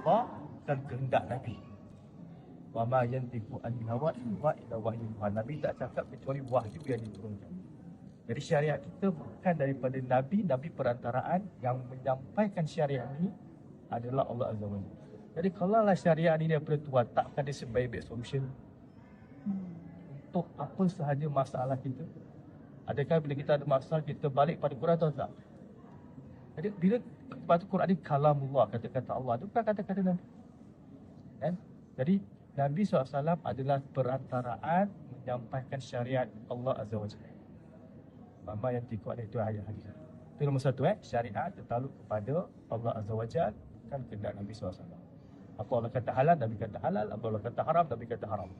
Allah dan kehendak Nabi. Wa ma yantiqu anil hawa in huwa illa wahyu yuha. Nabi tak cakap kecuali wahyu yang diturunkan. Jadi syariat kita bukan daripada Nabi, Nabi perantaraan yang menyampaikan syariat ini adalah Allah Azza wa Jalla. Jadi kalau lah syariat ini daripada Tuhan, takkan dia sebaik-baik solution untuk apa sahaja masalah kita. Adakah bila kita ada masalah, kita balik pada Quran atau tak? Jadi bila sepatu Quran ni kalamullah, kata-kata Allah, itu bukan kata-kata Nabi. Kan? Jadi Nabi SAW adalah perantaraan menyampaikan syariat Allah Azza wa Jalla. Mama yang tikut itu ayat hadis. Itu nombor satu eh, syariat tertaluk kepada Allah Azza wa Jalla, bukan kehendak Nabi SAW. Apa Allah kata halal, Nabi kata halal. Apa Allah kata haram, Nabi kata haram.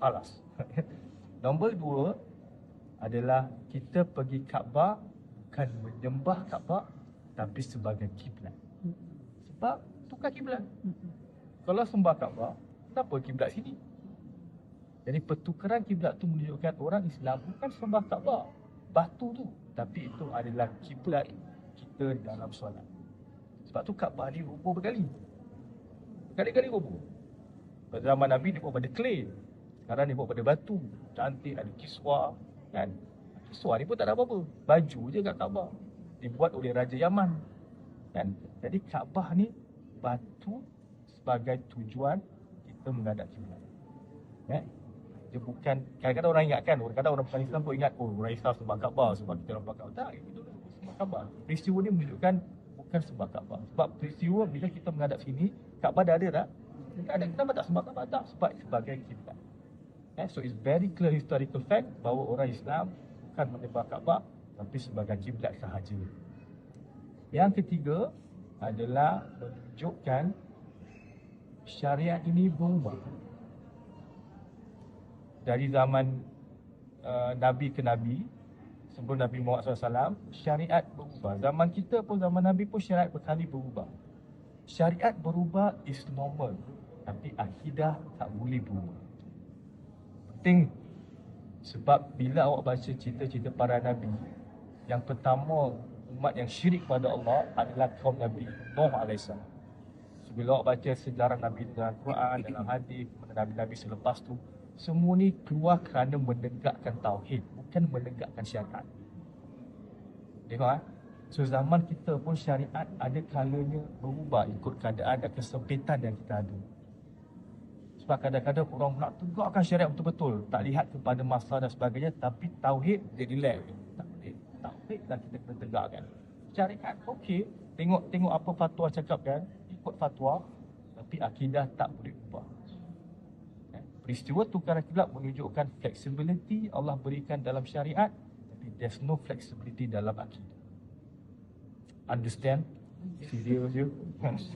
Alas. Nombor dua adalah kita pergi Kaabah bukan menyembah Kaabah tapi sebagai kiblat. Sebab tukar kiblat. Kalau sembah Kaabah, kenapa kiblat sini? Jadi pertukaran kiblat tu menunjukkan orang Islam bukan sembah Kaabah, batu tu, tapi itu adalah kiblat kita dalam solat. Sebab tu Kaabah ni rubuh berkali. Berkali-kali rubuh. Pada zaman Nabi dia buat pada clay. Sekarang dia buat pada batu. Cantik ada kiswa kan. Kiswa ni pun tak ada apa-apa. Baju je kat Kaabah. Dibuat oleh Raja Yaman. Kan. Jadi Kaabah ni batu sebagai tujuan kita menghadap kiblat. Kan. Dia bukan kadang-kadang orang ingatkan, kadang-kadang orang bukan Islam pun ingat oh orang Islam sebab Kaabah sebab kita orang Kaabah. Tak, itu sebab Kaabah. Peristiwa ni menunjukkan bukan sebab Kaabah. Sebab peristiwa bila kita menghadap sini, Kaabah dah ada tak? Ada. Kenapa tak sebab Kaabah? Tak. Sebab sebagai kiblat. Eh, so it's very clear historical fact bahawa orang Islam bukan menyembah Kaabah tapi sebagai kiblat sahaja. Yang ketiga adalah menunjukkan syariat ini berubah. Dari zaman uh, Nabi ke Nabi, sebelum Nabi Muhammad SAW, syariat berubah. Zaman kita pun, zaman Nabi pun syariat berkali berubah. Syariat berubah is normal. Tapi akidah tak boleh berubah. Penting sebab bila awak baca cerita-cerita para Nabi, yang pertama umat yang syirik pada Allah adalah kaum Nabi Nuh AS. Bila awak baca sejarah Nabi dalam Quran, dalam hadis, Nabi-Nabi selepas tu, semua ni keluar kerana menegakkan tauhid, bukan menegakkan syariat. Tengok eh. So zaman kita pun syariat ada kalanya berubah ikut keadaan dan kesempitan yang kita ada. Sebab kadang-kadang orang nak tegakkan syariat betul-betul. Tak lihat kepada masalah dan sebagainya. Tapi tauhid jadi lag. Tak boleh. Tauhid lah kita kena tegakkan. Syariat okey. Tengok tengok apa fatwa cakap kan. Ikut fatwa. Tapi akidah tak boleh ubah. Eh, Peristiwa tukaran kiblat menunjukkan flexibility Allah berikan dalam syariat. Tapi there's no flexibility dalam akidah. Understand? Serius you?